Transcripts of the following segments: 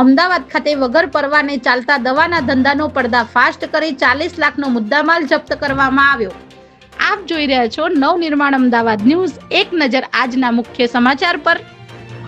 અમદાવાદ ખાતે વગર પરવાને ચાલતા દવાના ધંધાનો પડદા ફાસ્ટ કરી ચાલીસ લાખનો મુદ્દામાલ જપ્ત કરવામાં આવ્યો. આપ જોઈ રહ્યા છો નવનિર્માણ અમદાવાદ ન્યૂઝ, એક નજર આજના મુખ્ય સમાચાર પર.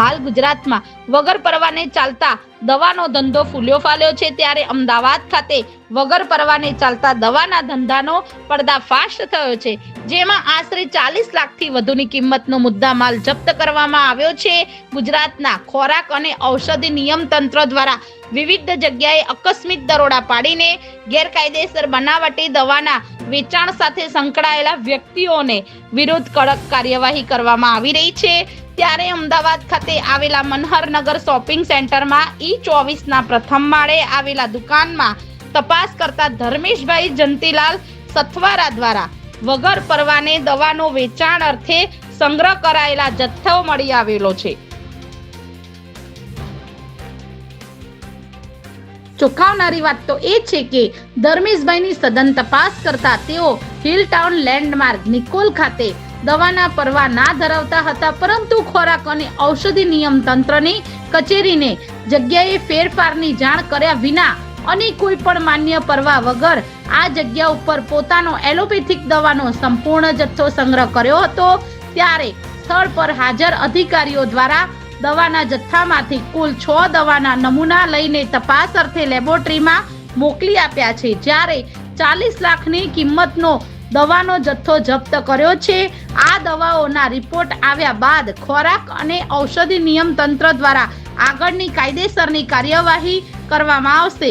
હાલ ગુજરાતમાં વગર પરવાને ચાલતા દવાનો ધંધો ફૂલ્યો ફાલ્યો છે ત્યારે અમદાવાદ ખાતે વગર પરવાને ચાલતા દવાના ધંધાનો પડદાફાશ થયો છે, જેમાં આશરે ચાલીસ લાખથી વધુની કિંમતનો મુદ્દામાલ જપ્ત કરવામાં આવ્યો છે. ગુજરાતના ખોરાક અને ઔષધિ નિયમ તંત્ર દ્વારા વિવિધ જગ્યાએ અકસ્મિત દરોડા પાડીને ગેરકાયદેસર બનાવટી દવાના વેચાણ સાથે સંકળાયેલા વ્યક્તિઓને વિરુદ્ધ કડક કાર્યવાહી કરવામાં આવી રહી છે. ત્યારે અમદાવાદ ખાતે આવેલા મનહરનગર શોપિંગ સેન્ટરમાં ઈ ચોવીસના પ્રથમ માળે આવેલા દુકાનમાં તપાસ કરતા ધર્મેશભાઈ જંતીલાલ સથવારા દ્વારા વગર પરવાને દવાનો વેચાણ અર્થે સંગ્રહ કરાયેલા જથ્થો મળી આવેલો છે. ચોંકાવનારી વાત તો એ છે કે ધર્મેશભાઈની સઘન તપાસ કરતા તેઓ હિલ ટાઉન લેન્ડમાર્ક નિકોલ ખાતે દવાના પરવા ના ધરાવતા હતા, પરંતુ ખોરાક અને ઔષધિ નિયમ તંત્રની કચેરીને જગ્યાએ ફેરફારની જાણ કર્યા વિના અને કોઈ પણ માન્ય પરવા વગર આ જગ્યા ઉપર પોતાનો એલોપેથિક દવાનો સંપૂર્ણ જથ્થો સંગ્રહ કર્યો હતો, ત્યારે સ્થળ પર હાજર અધિકારીઓ દ્વારા દવાના જથ્થામાંથી કુલ છ દવાના નમૂના લઈને તપાસ અર્થે લેબોરેટરીમાં મોકલી આપ્યા છે, જ્યારે ચાલીસ લાખની કિંમતનો દવાનો જથ્થો જપ્ત કર્યો છે. આ દવાઓના રિપોર્ટ આવ્યા બાદ ખોરાક અને ઔષધિ નિયમ તંત્ર દ્વારા આગળની કાયદેસરની કાર્યવાહી કરવામાં આવશે.